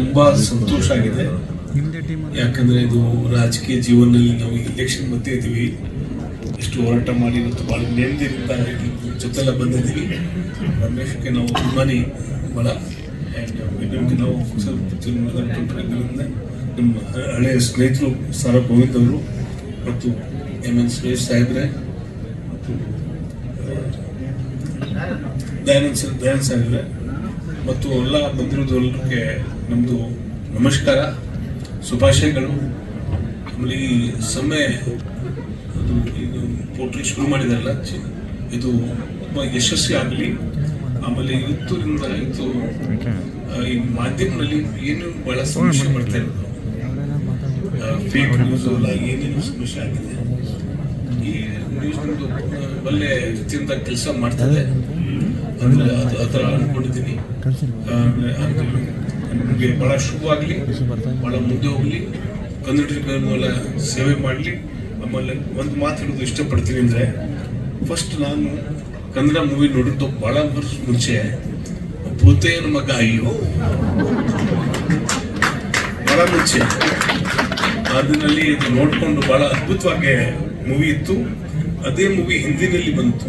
ತುಂಬ ಸಂತೋಷ ಆಗಿದೆ. ಯಾಕಂದರೆ ಇದು ರಾಜಕೀಯ ಜೀವನದಲ್ಲಿ ನಾವು ಇಲೆಕ್ಷನ್ ಮಧ್ಯೆ ಇದ್ದೀವಿ. ಎಷ್ಟು ಹೋರಾಟ ಮಾಡಿ ಮತ್ತು ಭಾಳ ನೆಮ್ಮದಿಯಿಂದ ಜೊತೆಲ್ಲ ಬಂದಿದ್ದೀವಿ. ರಮೇಶ್ಗೆ ನಾವು ತುಂಬಾನೇ ಭಾಳ ಆ್ಯಂಡ್ ನಾವು ಇದರಿಂದ ನಮ್ಮ ಹಳೆಯ ಸ್ನೇಹಿತರು ಸಾರ ಗೋವಿಂದ್ ಅವರು ಮತ್ತು ಎಂ ಎನ್ ಸುರೇಶ್ ಸಾಹೇಬ್ರೆ ಮತ್ತು ದಯಾನಂದ್ ಸರ್, ದಯಾನಂದ್ ಸಾಹೇಬ್ರೆ. ಮತ್ತು ಎಲ್ಲ ಬಂದಿರೋದೆಲ್ಲರಿಗೆ ನಮ್ಮದು ನಮಸ್ಕಾರ, ಶುಭಾಶಯಗಳು. ಆಮೇಲೆ ಈ ಸಮಯ ಅದು ಇದು ಪೋರ್ಟಲ್ ಶುರು ಮಾಡಿದಾರಲ್ಲ ಇದು ತುಂಬ ಯಶಸ್ವಿ ಆಗಲಿ. ಆಮೇಲೆ ಇವತ್ತರಿಂದ ಇದು ಈ ಮಾಧ್ಯಮದಲ್ಲಿ ಏನು ಬಹಳ ಸಮಸ್ಯೆ ಮಾಡ್ತಾ ಇರೋದು? ಫೇಕ್ ನ್ಯೂಸ್ ಅಲ್ಲ, ಏನೇನು ಸಮಸ್ಯೆ ಆಗಿದೆ? ಈ ನ್ಯೂಸ್ ಒಳ್ಳೆ ರೀತಿಯಿಂದ ಕೆಲಸ ಮಾಡ್ತದೆ. ಅಂದ್ರೆ ಅದು ಆ ಥರ ಅನ್ಕೊಂಡಿದ್ದೀನಿ. ನಮಗೆ ಬಹಳ ಶುಭವಾಗಲಿ ಬಹಳ ಮುಂದೆ ಹೋಗಲಿ ಕನ್ನಡಿಗರನ್ನೆಲ್ಲ ಸೇವೆ ಮಾಡಲಿ. ಆಮೇಲೆ ಒಂದು ಮಾತು ಹೇಳೋದು ಇಷ್ಟಪಡ್ತೀನಿ ಅಂದರೆ ಫಸ್ಟ್ ನಾನು ಕನ್ನಡ ಮೂವಿ ನೋಡಿದ್ದು ಭಾಳ ವರ್ಷ ಮುಂಚೆ. ಭೂತೇನ ಮಗ ಅಯ್ಯೋ. ಬಹಳ ಮುಂಚೆ. ಅದರಲ್ಲಿ ನೋಡ್ಕೊಂಡು ಬಹಳ ಅದ್ಭುತವಾಗಿ ಮೂವಿ ಇತ್ತು. ಅದೇ ಮೂವಿ ಹಿಂದಿನಲ್ಲಿ ಬಂತು.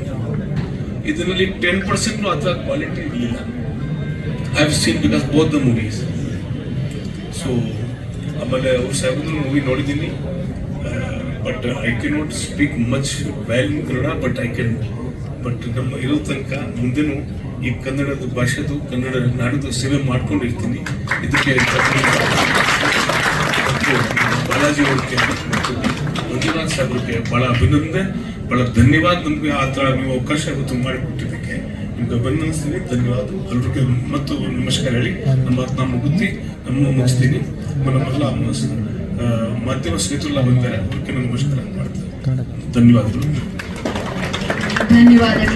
ಇದರಲ್ಲಿ ಟೆನ್ ಪರ್ಸೆಂಟ್ ಅಥವಾ ಕ್ವಾಲಿಟಿ ಇರಲಿಲ್ಲ. I have seen because both the movies so ಆಮೇಲೆ ಅವ್ರ ಸಾಹೇಬ್ರ ಮೂವಿ ನೋಡಿದ್ದೀನಿ. But I can not speak much value Kannada but I can but ನಮ್ಮ ಇರೋ ತನಕ ಮುಂದೆನೂ ಈ ಕನ್ನಡದ ಭಾಷೆದು, ಕನ್ನಡ ನಾಡಿದು ಸೇವೆ ಮಾಡ್ಕೊಂಡಿರ್ತೀನಿ. ಇದಕ್ಕೆ ಬಾಲಾಜಿ ಅವ್ರಿಗೆ ಮತ್ತು ಮಂಜುನಾಥ್ ಸಾಹೇಬ್ರಿಗೆ ಭಾಳ ಅಭಿನಂದನೆ. ಭಾಳ ಧನ್ಯವಾದ ನಮಗೆ ಆ ಥರ ನೀವು ಅವಕಾಶ ಇವತ್ತು ಮಾಡಿಕೊಟ್ಟಿದ್ದಕ್ಕೆ ನಿಮ್ಗೆ ಅಭಿನಂದಿಸ್ತೀನಿ. ಧನ್ಯವಾದ. ಎಲ್ರಿಗೂ ಮತ್ತು ನಮಸ್ಕಾರ ಹೇಳಿ. ನಮ್ಮ ನಮ್ಮ ಬುದ್ಧಿ ನಮ್ಮ ಮುಗಿಸ್ತೀನಿ. ನಮ್ಮೆಲ್ಲ ಮಾಧ್ಯಮ ಸ್ನೇಹಿತರೆಲ್ಲ ಬಂದಿದ್ದಾರೆ. ಅವ್ರಿಗೆ ನಮಸ್ಕಾರ ಮಾಡ್ತೀನಿ. ಧನ್ಯವಾದಗಳು. ಧನ್ಯವಾದಗಳು.